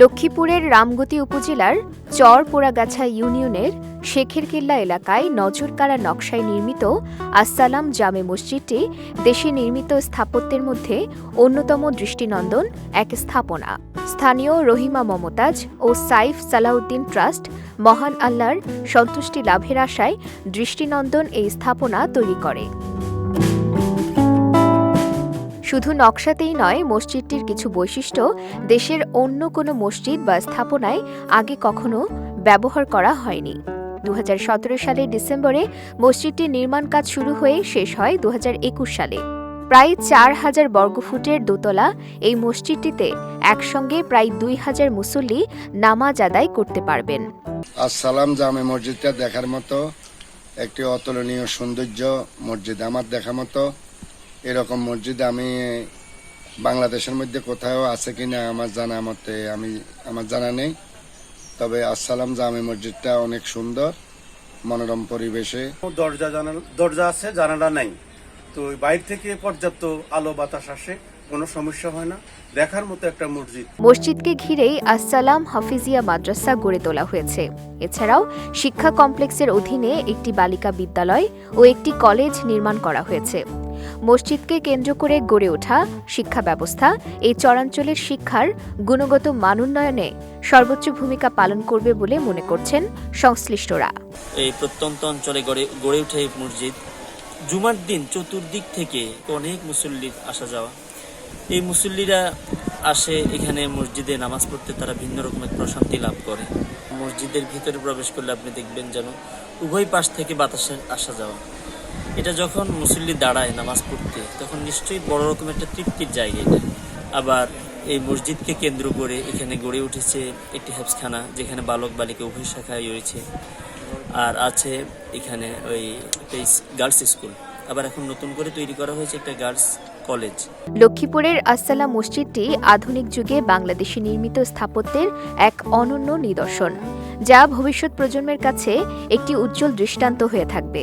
লক্ষ্মীপুরের রামগতি উপজেলার চর পোড়াগাছা ইউনিয়নের শেখের কেল্লা এলাকায় নজরকাড়া নকশায় নির্মিত আসসালাম জামে মসজিদটি দেশে নির্মিত স্থাপত্যের মধ্যে অন্যতম দৃষ্টিনন্দন এক স্থাপনা। স্থানীয় রহিমা মমতাজ ও সাইফ সালাউদ্দিন ট্রাস্ট মহান আল্লাহর সন্তুষ্টি লাভের আশায় দৃষ্টিনন্দন এই স্থাপনা তৈরি করে। শুধু নকশাতেই নয়, মসজিদটির কিছু বৈশিষ্ট্য দেশের অন্য কোনো মসজিদ বা স্থাপনায় আগে কখনো ব্যবহার করা হয়নি। দু হাজার সতেরো সালের ডিসেম্বরে মসজিদটির নির্মাণ কাজ শুরু হয়ে শেষ হয় দু হাজার একুশ সালে। প্রায় চার হাজার বর্গফুটের দোতলা এই মসজিদটিতে একসঙ্গে প্রায় দুই হাজার মুসল্লি নামাজ আদায় করতে পারবেন। আসসালাম জামে মসজিদটা দেখার মতো, একটি অতুলনীয় সৌন্দর্য মসজিদ আমার দেখা মতো। এরকম মসজিদ আমি বাংলাদেশের মধ্যে কোথাও আছে কিনা আমার জানা মতে আমি আমার জানা নেই। তবে আসসালাম জামে মসজিদটা অনেক সুন্দর মনোরম পরিবেশে। দরজা জানালা দরজা আছে জানালা নাই। তো ওই বাইরে থেকে পর্যাপ্ত আলো বাতাস আসে কোনো সমস্যা হয় না। দেখার মতো একটা মসজিদ। মসজিদকে ঘিরেই আসসালাম হাফিজিয়া মাদ্রাসা গড়ে তোলা হয়েছে। এছাড়াও শিক্ষা কমপ্লেক্সের অধীনে একটি বালিকা বিদ্যালয় ও একটি কলেজ নির্মাণ করা হয়েছে। মসজিদকে কেন্দ্র করে গড়ে ওঠা শিক্ষা ব্যবস্থা, এই চরাঞ্চলের শিক্ষার গুণগত মান উন্নয়নে সর্বোচ্চ ভূমিকা পালন করবে বলে মনে করছেন সংশ্লিষ্টরা। এই প্রত্যন্ত অঞ্চলে গড়ে গড়ে ওঠে এই মসজিদ। জুমার দিন চতুর্দিক থেকে অনেক মুসল্লির আসা যাওয়া। এই মুসল্লিরা আসে এখানে মসজিদে নামাজ পড়তে, তারা ভিন্ন রকমের প্রশান্তি লাভ করে। মসজিদের ভিতরে প্রবেশ করলে আপনি দেখবেন যেন উভয় পাশ থেকে বাতাসের আসা যাওয়া। এটা যখন মুসল্লি দাঁড়ায় নামাজ পড়তে, তখন নিশ্চয়ই বড় রকমের একটা তৃপ্তির জায়গা এটা। আবার এই মসজিদকে কেন্দ্র করে এখানে গড়ে উঠেছে একটি হেফসখানা যেখানে বালক বালিকা উভয় শাখায় রয়েছে। আর আছে এখানে ওই গার্লস স্কুল। আবার এখন নতুন করে তৈরি করা হয়েছে একটা গার্লস কলেজ। লক্ষ্মীপুরের আসসালাম মসজিদটি আধুনিক যুগে বাংলাদেশে নির্মিত স্থাপত্যের এক অনন্য নিদর্শন, যা ভবিষ্যৎ প্রজন্মের কাছে একটি উজ্জ্বল দৃষ্টান্ত হয়ে থাকবে।